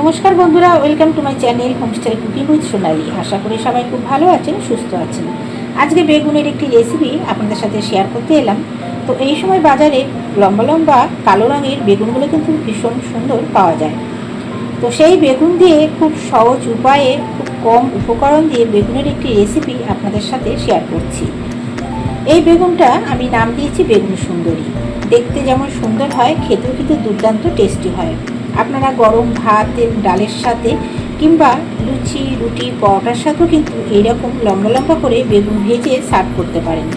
নমস্কার বন্ধুরা welcome to my channel homestyle cooking with Sonali আশা করি সবাই খুব ভালো আছেন, সুস্থ আছেন। আজকে বেগুনের একটি রেসিপি আপনাদের সাথে শেয়ার করতে এলাম। তো এই সময় বাজারে লম্বা লম্বা কালো রঙের বেগুনগুলো কিন্তু ভীষণ সুন্দর পাওয়া যায়। তো সেই বেগুন দিয়ে খুব সহজ উপায়ে, খুব কম উপকরণ দিয়ে বেগুনের একটি রেসিপি আপনাদের সাথে শেয়ার করছি। এই বেগুনটা আমি নাম দিয়েছি বেগুন সুন্দরী। দেখতে যেমন সুন্দর হয়, খেতেও কিন্তু দুর্দান্ত টেস্টি হয়। আপনারা গরম ভাতের ডালের সাথে কিংবা লুচি, রুটি, পরোটার সাথেও কিন্তু এইরকম লম্বা লম্বা করে বেগুন ভেজে সার্ভ করতে পারেন।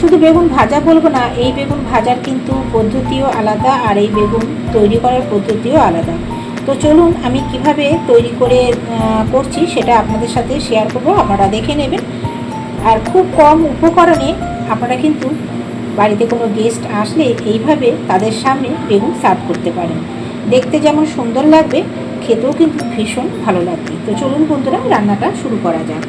শুধু বেগুন ভাজা বলব না, এই বেগুন ভাজার কিন্তু পদ্ধতিও আলাদা আর এই বেগুন তৈরি করার পদ্ধতিও আলাদা। তো চলুন আমি কীভাবে তৈরি করে করছি সেটা আপনাদের সাথে শেয়ার করব, আপনারা দেখে নেবেন। আর খুব কম উপকরণে আপনারা কিন্তু বাড়িতে কোনো গেস্ট আসলে এইভাবে তাদের সামনে বেগুন সার্ভ করতে পারেন। দেখতে যেমন সুন্দর লাগবে, খেতেও কিন্তু ভীষণ ভালো লাগবে। তো চলুন বন্ধুরা, রান্নাটা শুরু করা যাক।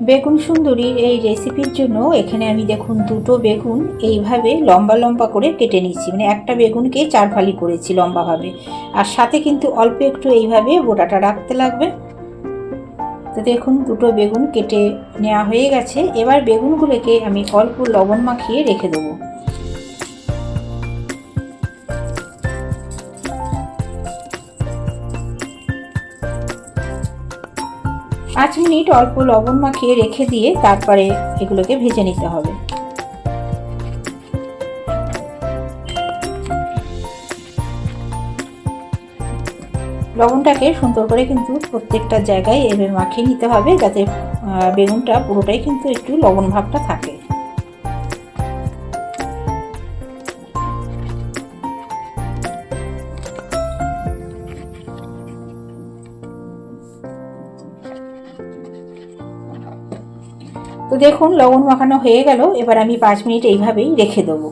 বেগুন সুন্দরীর এই রেসিপির জন্য এখানে আমি দেখুন দুটো বেগুন এইভাবে লম্বা লম্বা করে কেটে নিচ্ছি মানে একটা বেগুনকে চার ফালি করেছি লম্বাভাবে। আর সাথে কিন্তু অল্প একটু এইভাবে বোটাটা রাখতে লাগবে। তো দেখুন দুটো বেগুন কেটে নেওয়া হয়ে গেছে। এবার বেগুনগুলোকে আমি অল্প লবণ মাখিয়ে রেখে দেবো। পাঁচ মিনিট অল্প লবণ মাখিয়ে রেখে দিয়ে তারপরে এগুলোকে ভেজে নিতে হবে। লবণটাকে সুন্দর করে কিন্তু প্রত্যেকটা জায়গায় এভাবে মাখিয়ে নিতে হবে যাতে বেগুনটা পুরোটাই কিন্তু একটু লবণ ভাবটা থাকে। দেখুন, লবণ মাখানো হয়ে গেল। এবার আমি পাঁচ মিনিট এইভাবেই রেখে দেবো।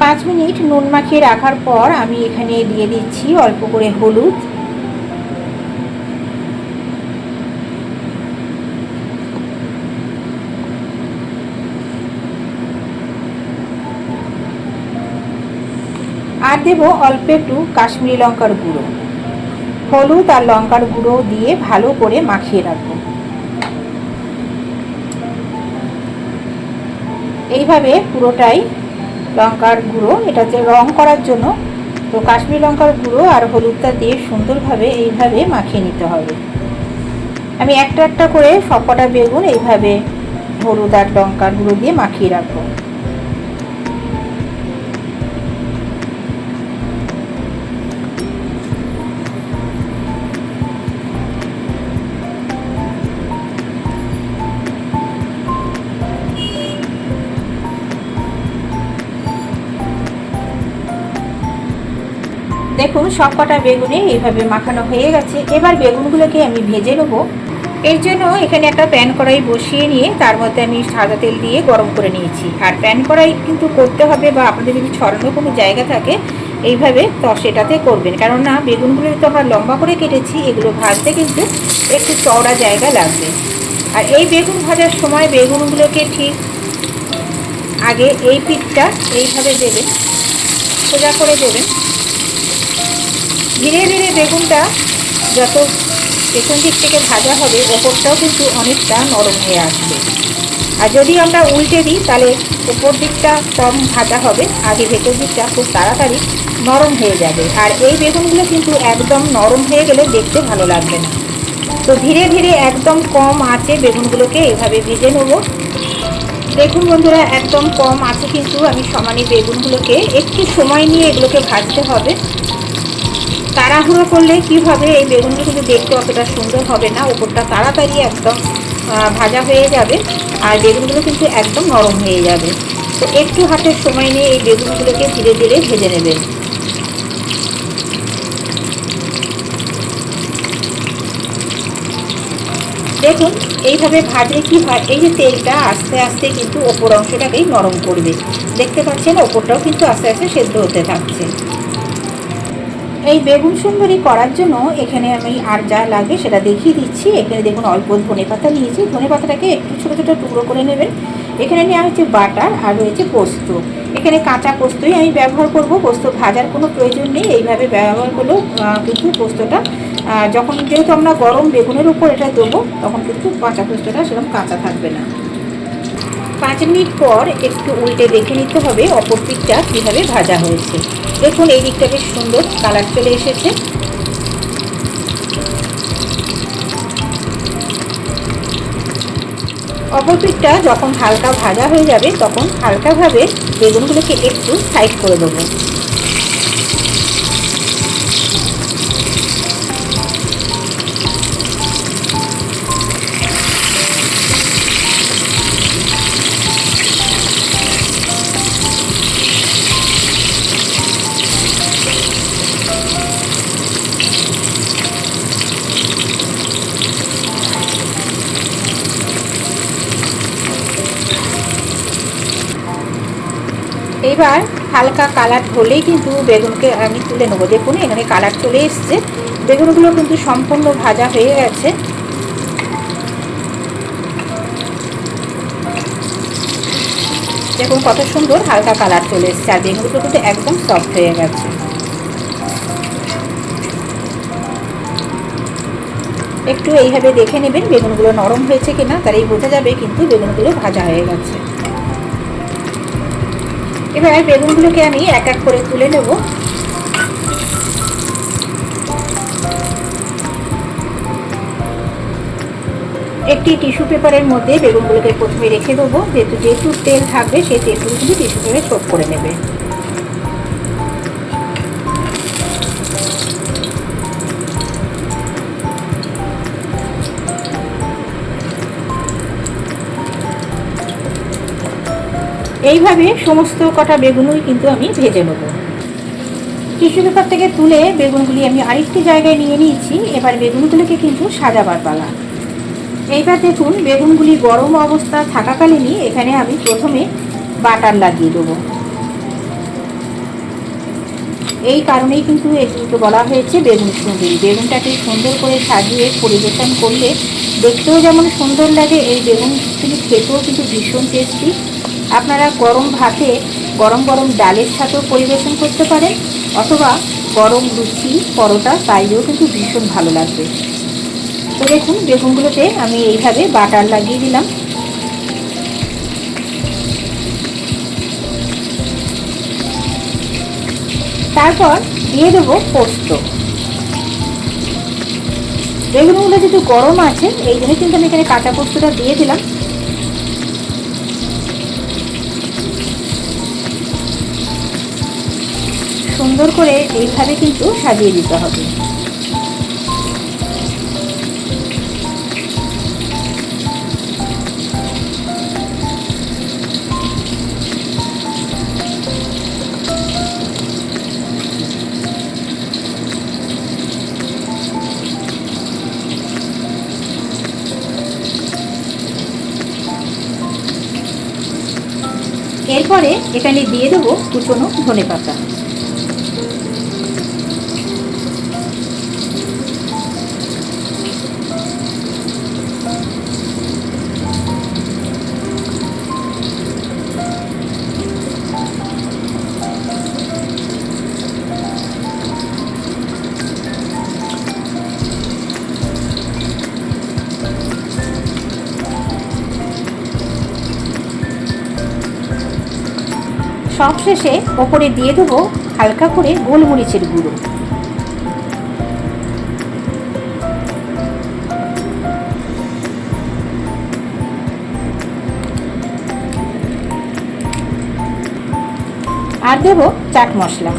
পাঁচ মিনিট নুন মাখিয়ে রাখার পর আমি এখানে দিয়ে দিচ্ছি অল্প করে হলুদ। আর দেব অল্প একটু কাশ্মীরি লঙ্কার গুঁড়ো। হলুদ আর লঙ্কার গুঁড়ো দিয়ে ভালো করে মাখিয়ে রাখব। এইভাবে পুরোটাই লঙ্কার গুঁড়ো এটা যে রং করার জন্য তো কাশ্মীর লঙ্কার গুঁড়ো আর হলুদটা দিয়ে সুন্দরভাবে এইভাবে মাখিয়ে নিতে হবে। আমি একটা একটা করে সবকটা বেগুন এইভাবে হলুদ আর লঙ্কার গুঁড়ো দিয়ে মাখিয়ে রাখব। দেখুন, সব কটা বেগুনে এইভাবে মাখানো হয়ে গেছে। এবার বেগুনগুলোকে আমি ভেজে নেব। এর জন্য এখানে একটা প্যান কড়াই বসিয়ে নিয়ে তার মধ্যে আমি সাদা তেল দিয়ে গরম করে নিয়েছি। আর প্যান কড়াই কিন্তু করতে হবে বা আপনাদের যদি ছড়ানো কোনো জায়গা থাকে, এইভাবে তো সেটাতে করবেন। কেননা বেগুনগুলো তো আমরা লম্বা করে কেটেছি, এগুলো ভাজতে কিন্তু একটু চওড়া জায়গা লাগবে। আর এই বেগুন ভাজার সময় বেগুনগুলোকে ঠিক আগে এই পিঠটা এইভাবে দেবেন, সোজা করে দেবেন। ধীরে ধীরে বেগুনটা যত পেছন দিক থেকে ভাজা হবে, ওপরটাও কিন্তু অনেকটা নরম হয়ে আসবে। আর যদি আমরা উল্টে দিই, তাহলে ওপর দিকটা কম ভাজা হবে, আগে ভেতর দিকটা খুব তাড়াতাড়ি নরম হয়ে যাবে। আর এই বেগুনগুলো কিন্তু একদম নরম হয়ে গেলে দেখতে ভালো লাগবে না। তো ধীরে ধীরে একদম কম আঁচে বেগুনগুলোকে এভাবে ভেজে নেব। দেখুন বন্ধুরা, একদম কম আছে কিন্তু আমি সমানে বেগুনগুলোকে একটু সময় নিয়ে এগুলোকে ভাজতে হবে। তাড়াহুড়ো করলে কি হবে এই বেগুনগুলো কিন্তু দেখতে অতটা সুন্দর হবে না? ওপরটা তাড়াতাড়ি একদম ভাজা হয়ে যাবে আর বেগুনগুলো কিন্তু একদম নরম হয়ে যাবে। তো একটু হাতের সময় নিয়ে এই বেগুনগুলোকে ধীরে ধীরে ভেজে নেবেন দেখুন, এইভাবে ভাজলে কি হয়? এই যে তেলটা আস্তে আস্তে কিন্তু ওপর অংশটাকেই নরম করবে। দেখতে পাচ্ছেন, ওপরটাও কিন্তু আস্তে আস্তে সেদ্ধ হতে থাকছে। এই বেগুন সুন্দরী করার জন্য এখানে আমি আর যা লাগবে সেটা দেখিয়ে দিচ্ছি। এখানে দেখুন অল্প ধনে পাতা নিয়েছি। ধনে পাতাটাকে একটু ছোটো ছোটো টুকরো করে নেবেন। এখানে নেওয়া হচ্ছে বাটার আর রয়েছে পোস্ত। এখানে কাঁচা পোস্তই আমি ব্যবহার করব। পোস্ত ভাজার কোনো প্রয়োজন নেই। এইভাবে ব্যবহার করলেও কিন্তু পোস্তটা যখন যেহেতু আমরা গরম বেগুনের উপর এটা দেবো, তখন কিন্তু কাঁচা পোস্তটা সেরকম কাঁচা থাকবে না। পাঁচ মিনিট পর একটু উল্টে দেখে নিতে হবে অপর দিকটা কীভাবে ভাজা হয়েছে। দেখুন, এই দিকটা বেশ সুন্দর, কালার চলে এসেছে। অপর পিঠটা যখন হালকা ভাজা হয়ে যাবে, তখন হালকাভাবে বেগুনগুলোকে একটু সাইড করে দেবো। এইবার হালকা কালার হলেই কিন্তু বেগুনকে আমি তুলে নেব। দেখুন, এখানে কালার চলে এসছে। বেগুনগুলো কিন্তু সম্পূর্ণ ভাজা হয়ে গেছে। দেখুন, কত সুন্দর হালকা কালার চলে এসছে, আর বেগুনগুলো কিন্তু একদম সফট হয়ে গেছে। একটু এইভাবে দেখে নেবেন, বেগুনগুলো নরম হয়েছে কিনা তাহলেই বোঝা যাবে কিন্তু বেগুনগুলো ভাজা হয়ে গেছে। এবার বেগুনগুলোকে আমি এক এক করে তুলে নেব। একটি টিস্যু পেপারের মধ্যে বেগুনগুলোকে প্রথমে রেখে দেবো। যেহেতু যেহেতু তেল থাকবে, সেই তেলগুলো কিন্তু টিস্যু পেপারে ছোট করে নেবে। এইভাবে সমস্ত কটা বেগুনই কিন্তু আমি ভেজে নেব। টিস্যু পেপার থেকে তুলে বেগুনগুলি আমি আরেকটি জায়গায় নিয়ে নিয়েছি, এবার বেগুনগুলোকে কিন্তু সাজাবার পালা। এইবার দেখুন, বেগুনগুলি গরম অবস্থা থাকাকালীনই এখানে আমি প্রথমে বাটার লাগিয়ে দেবো। এই কারণেই কিন্তু এগুলোকে বলা হয়েছে বেগুন সুন্দরী। বেগুনটাকে সুন্দর করে সাজিয়ে পরিবেশন করলে দেখতেও যেমন সুন্দর লাগে, এই বেগুন কিন্তু খেতেও কিন্তু ভীষণ টেস্টি আপনারা গরম ভাতে গরম গরম ডালের সাথেও পরিবেশন করতে পারেন, অথবা গরম লুচি, পরোটা, তাইলেও কিন্তু ভীষণ ভালো লাগবে। তো দেখুন, বেগুনগুলোতে আমি এইভাবে বাটার লাগিয়ে দিলাম। তারপর দিয়ে দেবো পোস্ত। বেগুনগুলো যেহেতু গরম আছে, এই জন্য কিন্তু আমি এখানে কাঁচা পোস্তটা দিয়ে দিলাম। সুন্দর করে এইভাবে কিন্তু সাজিয়ে দিতে হবে। এরপরে এখানে দিয়ে দেবো কুচনো ধনে পাতা সবশেষে ওপরে দিয়ে দেবো হালকা করে গোলমরিচের গুঁড়ো। আর দেব চাট মশলা।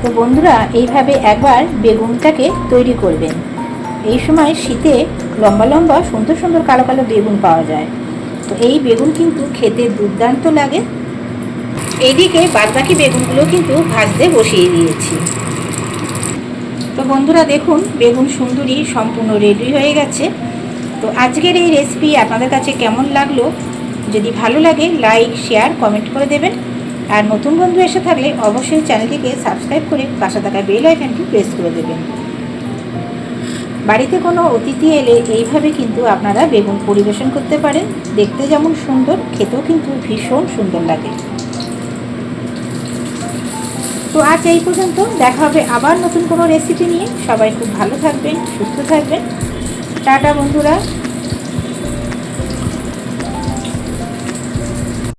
তো বন্ধুরা, এইভাবে একবার বেগুনটাকে তৈরি করবেন। এই সময় শীতে লম্বা লম্বা সুন্দর সুন্দর কালো কালো বেগুন পাওয়া যায়। এই বেগুন কিন্তু খেতে দুর্দান্ত লাগে। এইদিকে বাদবাকি বেগুনগুলো কিন্তু ভাজতে বসিয়ে দিয়েছি। তো বন্ধুরা দেখুন, বেগুন সুন্দরী সম্পূর্ণ রেডি হয়ে গেছে। তো আজকের এই রেসিপি আপনাদের কাছে কেমন লাগল? যদি ভালো লাগে লাইক শেয়ার কমেন্ট করে দেবেন। আর নতুন বন্ধু এসে থাকলে অবশ্যই চ্যানেলটিকে সাবস্ক্রাইব করে পাশে থাকা বেল আইকনটি প্রেস করে দেবেন। বাড়িতে কোনো অতিথি এলে এইভাবে কিন্তু আপনারা বেগুন পরিবেশন করতে পারেন। দেখতে যেমন সুন্দর, খেতেও কিন্তু ভীষণ সুন্দর লাগে। তো আজ এই পর্যন্ত। দেখা হবে আবার নতুন কোনো রেসিপি নিয়ে। সবাই খুব ভালো থাকবেন, সুস্থ থাকবেন। টাটা বন্ধুরা।